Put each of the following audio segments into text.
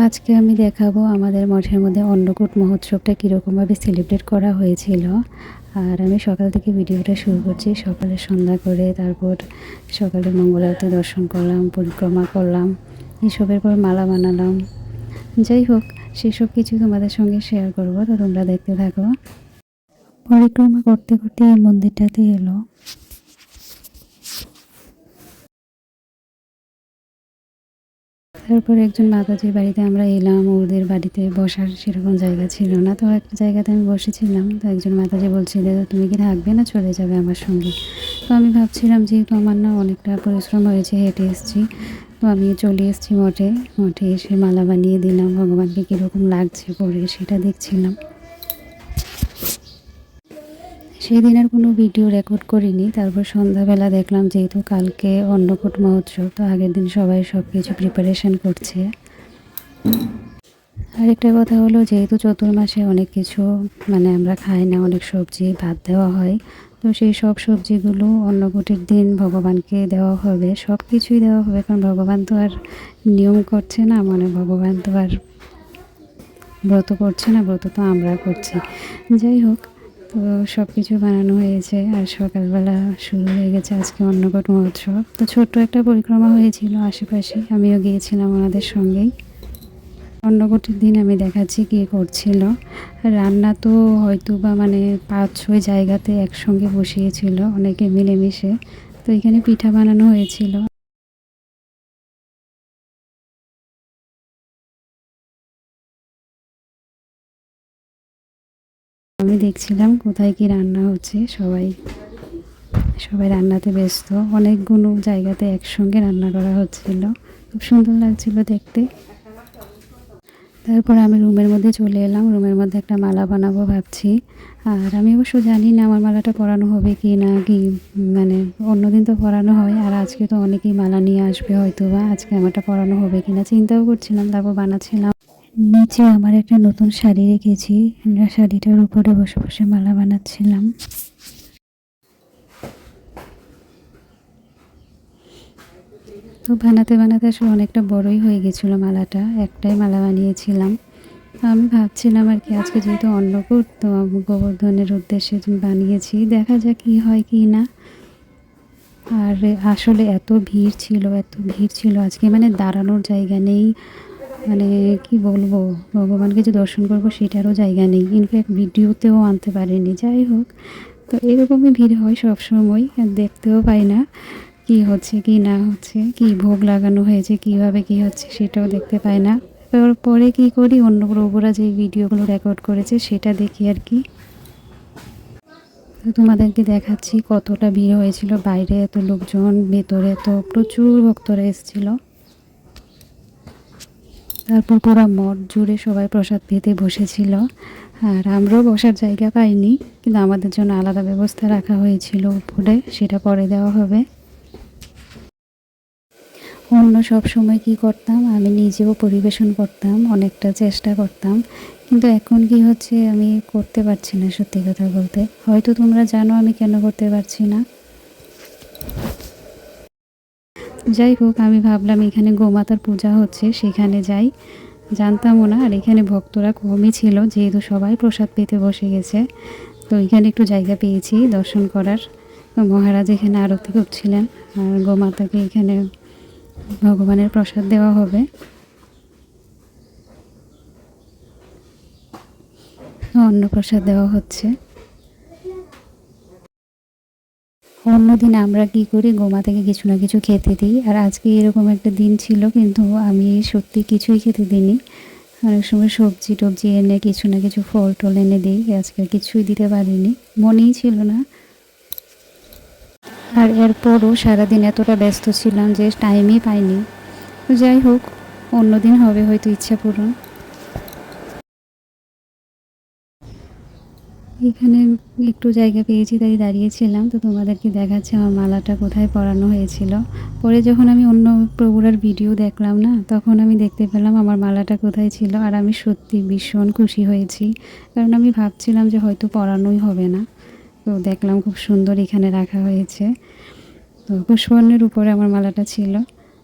আজকে আমি দেখাবো আমাদের মঠের মধ্যে অন্নকূট মহোৎসবটা কীরকমভাবে সেলিব্রেট করা হয়েছিল। আর আমি সকাল থেকে ভিডিওটা শুরু করছি, সকালে সন্ধ্যা করে তারপর সকালে মঙ্গলারতি দর্শন করলাম, পরিক্রমা করলাম, এসবের পর মালা বানালাম। যাই হোক, সেসব কিছু তোমাদের সঙ্গে শেয়ার করব, তো তোমরা দেখতে থাকো। পরিক্রমা করতে করতে এই মন্দিরটাতে এলো। তারপর একজন মাতাজির বাড়িতে আমরা এলাম, ওদের বাড়িতে বসার সেরকম জায়গা ছিল না। তো একটা জায়গাতে আমি বসেছিলাম, তো একজন মাতাজি বলছিল তুমি কি থাকবে না চলে যাবে আমার সঙ্গে? তো আমি ভাবছিলাম, যেহেতু আমার না অনেকটা পরিশ্রম হয়েছে, হেঁটে এসেছি। তো আমি চলে এসেছি মঠে। মঠে এসে মালা বানিয়ে দিলাম, ভগবানকে কীরকম লাগছে পরে সেটা দেখছিলাম। সেই দিন আর কোনো ভিডিও রেকর্ড করিনি। তারপর সন্ধ্যাবেলা দেখলাম যেহেতু কালকে অন্নকূট মহোৎসব, তো আগের দিন সবাই সব কিছু প্রিপারেশন করছে। আরেকটা কথা হলো, যেহেতু চতুর্মাসে অনেক কিছু মানে আমরা খাই না, অনেক সবজি, ভাত দেওয়া হয়, তো সেই সব সবজিগুলো অন্নকূটের দিন ভগবানকে দেওয়া হবে। সব কিছুই দেওয়া হবে, কারণ ভগবান তো আর নিয়ম করছে না মানে ভগবান তো আর ব্রত করছে না, ব্রত তো আমরা করছি। যাই হোক তো সব কিছু বানানো হয়েছে আর সকালবেলা শুরু হয়ে গেছে আজকে অন্নকূট মহোৎসব। তো ছোট্ট একটা পরিক্রমা হয়েছিল আশেপাশে, আমিও গিয়েছিলাম ওনাদের সঙ্গেই। অন্নকূটের দিন আমি দেখাচ্ছি কী করছিল। রান্না তো হয়তো বা মানে পাঁচ ছয় জায়গাতে একসঙ্গে বসিয়েছিল, অনেকে মিলেমিশে। তো এখানে পিঠা বানানো হয়েছিল। আমি দেখছিলাম কোথায় কি রান্না হচ্ছে সবাই। সবাই রান্নাতে ব্যস্ত। অনেকগুলো জায়গাতে একসঙ্গে রান্না করা হচ্ছিল। খুব সুন্দর লাগছিল দেখতে। তারপর আমি রুমের মধ্যে চলে এলাম। রুমের মধ্যে একটা মালা বানাবো ভাবছি। আর আমি অবশ্য জানি না আমার মালাটা পরানো হবে কি না, কি মানে অন্যদিন তো পরানো হয়। আর আজকে তো অনেকেই মালা নিয়ে আসবে হয়তো বা আজকে আমারটা পরানো হবে কি না চিন্তাও করছিলাম, তারপর বানাচ্ছিলাম। নিচে আমার একটা নতুন শাড়ি রেখেছি। আমরা শাড়িটার উপরে বসে বসে মালা বানাচ্ছিলাম। তো বানাতে বানাতে আসলে অনেকটা বড়ই হয়ে গেছিল মালাটা। একটাই মালা বানিয়েছিলাম। আমি ভাবছিলাম আর কি, আজকে যেহেতু অন্নকূট, তো গোবর্ধনের উদ্দেশ্যে বানিয়েছি, দেখা যাক কী হয় কি না। আর আসলে এত ভিড় ছিল, এত ভিড় ছিল, আজকে মানে দাঁড়ানোর জায়গা নেই। মানে কি বলব, ভগবানকে যে দর্শন করব সেটারও জায়গা নেই। ইনফ্যাক্ট ভিডিওতেও আনতে পারিনি। যাই হোক, তো এরকমই ভিড় হয় সবসময়, আর দেখতেও পাই না কি হচ্ছে, কি না হচ্ছে, কি ভোগ লাগানো হয়েছে, কীভাবে কি হচ্ছে সেটাও দেখতে পাই না। পরে কি করি, অন্য প্রভুরা যে ভিডিওগুলো রেকর্ড করেছে সেটা দেখি আর কি। তোমাদেরকে দেখাচ্ছি কতটা ভিড় হয়েছিল, বাইরে এত লোকজন, ভেতরে তো প্রচুর ভক্তরা এসেছিল। তারপর পুরো মঠ জুড়ে সবাই প্রসাদ পেতে বসেছিল। আর আমরাও বসার জায়গা পাইনি, কিন্তু আমাদের জন্য আলাদা ব্যবস্থা রাখা হয়েছিল উপরে, সেটা পরে দেওয়া হবে। অন্য সব সময় কি করতাম? আমি নিজেও পরিবেশন করতাম, অনেকটা চেষ্টা করতাম। কিন্তু এখন কি হচ্ছে আমি করতে পারছি না সত্যি কথা বলতে। হয়তো তোমরা জানো আমি কেন করতে পারছি না। যাই হোক, আমি ভাবলাম এখানে গোমাতার পূজা হচ্ছে, সেখানে যাই। জানতামও না, আর এখানে ভক্তরা কমই ছিল, যেহেতু সবাই প্রসাদ পেতে বসে গেছে। তো এখানে একটু জায়গা পেয়েছি দর্শন করার। তো মহারাজ এখানে আরতি করছিলেন, আর গোমাতাকে এখানে ভগবানের প্রসাদ দেওয়া হবে। অন্নপ্রসাদ দেওয়া হচ্ছে। অন্যদিন আমরা কি করি, গোমা থেকে কিছু না কিছু খেতে দিই। আর আজকে এরকম একটা দিন ছিল, কিন্তু আমি সত্যি কিছুই খেতে দিইনি। অনেক সময় সবজি টবজি এনে কিছু না কিছু ফল টল এনে দিই, আজকে কিছুই দিতে পারিনি। মনেই ছিল না। আর এরপরও সারাদিন এতটা ব্যস্ত ছিলাম যে টাইমই পাইনি। যাই হোক, অন্যদিন হবে হয়তো ইচ্ছা পূরণ। এখানে একটু জায়গা পেয়েছি, তাই দাঁড়িয়েছিলাম তো তোমাদেরকে দেখাচ্ছে আমার মালাটা কোথায় পরানো হয়েছিল। পরে যখন আমি অন্য প্রভুরার ভিডিও দেখলাম না, তখন আমি দেখতে পেলাম আমার মালাটা কোথায় ছিল আর আমি সত্যি ভীষণ খুশি হয়েছি। কারণ আমি ভাবছিলাম যে হয়তো পরানোই হবে না। তো দেখলাম খুব সুন্দর এখানে রাখা হয়েছে। তো পুষ্পর্ণের উপরে আমার মালাটা ছিল।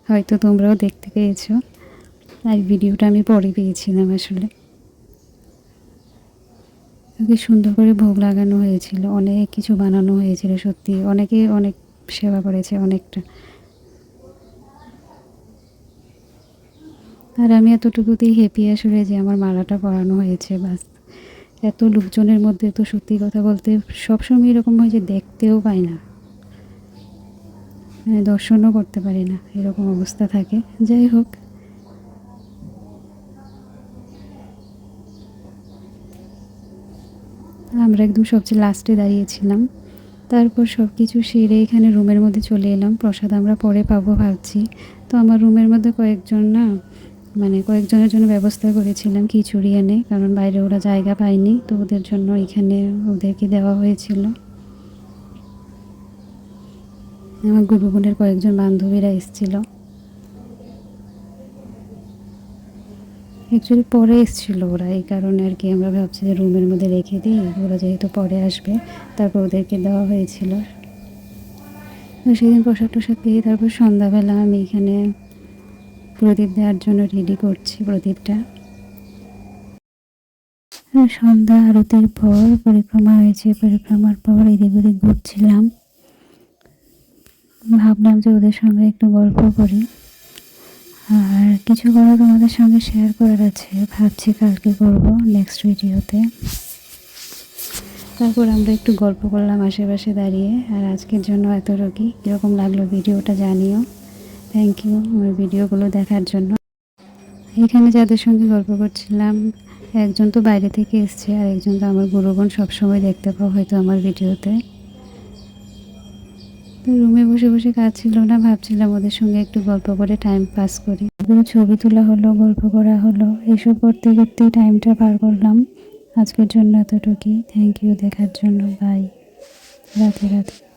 হয়তো তোমরাও দেখতে পেয়েছ। আর ভিডিওটা আমি পরে পেয়েছিলাম আসলে। ওকে সুন্দর করে ভোগ লাগানো হয়েছিল, অনেক কিছু বানানো হয়েছিল সত্যি, অনেকে অনেক সেবা করেছে অনেকটা। আর আমি এতটুকুতেই হ্যাপি আসলে যে আমার মালাটা পরানো হয়েছে, বাস। এত লোকজনের মধ্যে তো সত্যি কথা বলতে সবসময় এরকম হয় যে দেখতেও পাই না। মানে দর্শনও করতে পারি না, এরকম অবস্থা থাকে। যাই হোক আমরা একদম সবচেয়ে লাস্টে দাঁড়িয়েছিলাম। তারপর সব কিছু সেরে এখানে রুমের মধ্যে চলে এলাম। প্রসাদ আমরা পরে পাবো ভাবছি। তো আমার রুমের মধ্যে কয়েকজন না মানে কয়েকজনের জন্য ব্যবস্থা করেছিলাম খিচুড়ি এনে, কারণ বাইরে ওরা জায়গা পায়নি, তো ওদের জন্য এখানে ওদেরকে দেওয়া হয়েছিল। আমার গুরু বোনের কয়েকজন বান্ধবীরা এসেছিল। অ্যাকচুয়ালি পরে এসেছিল ওরা। এই কারণে আর কি আমরা ভাবছি যে রুমের মধ্যে রেখে দিই। ওরা যেহেতু পরে আসবে, তারপর ওদেরকে দেওয়া হয়েছিল। তো সেদিন প্রসাদ টসাদ পেয়ে তারপর সন্ধ্যাবেলা আমি এখানে প্রদীপ দেওয়ার জন্য রেডি করছি প্রদীপটা। আর সন্ধ্যা আরতির পর, পরিক্রমা হয়েছে। পরিক্রমার পর এদিক ওদিক ঘুরছিলাম। ভাবলাম যে ওদের সঙ্গে একটু গল্প করি। আর কিছু কথা তোমাদের সঙ্গে শেয়ার করার আছে। ভাবছি কালকে করব নেক্সট ভিডিওতে তারপর আমরা একটু গল্প করলাম আশেপাশে দাঁড়িয়ে। আর আজকের জন্য এতটুকুই কীরকম লাগল ভিডিওটা জানিও। থ্যাংক ইউ আমার ভিডিওগুলো দেখার জন্য। এখানে যাদের সঙ্গে গল্প করছিলাম, একজন তো বাইরে থেকে এসছে আর একজন তো আমার গুরুগণ সবসময় দেখতে পাও হয়তো আমার ভিডিওতে রুমে বসে বসে কাজ ছিল না, ভাবছিলাম ওদের সঙ্গে একটু গল্প করে টাইম পাস করি। পুরো ছবি তোলা হলো, গল্প করা হলো, এসব করতে করতে টাইমটা পার করলাম। আজকের জন্য এতটুকুই। থ্যাংক ইউ দেখার জন্য। বাই রাতে রাতে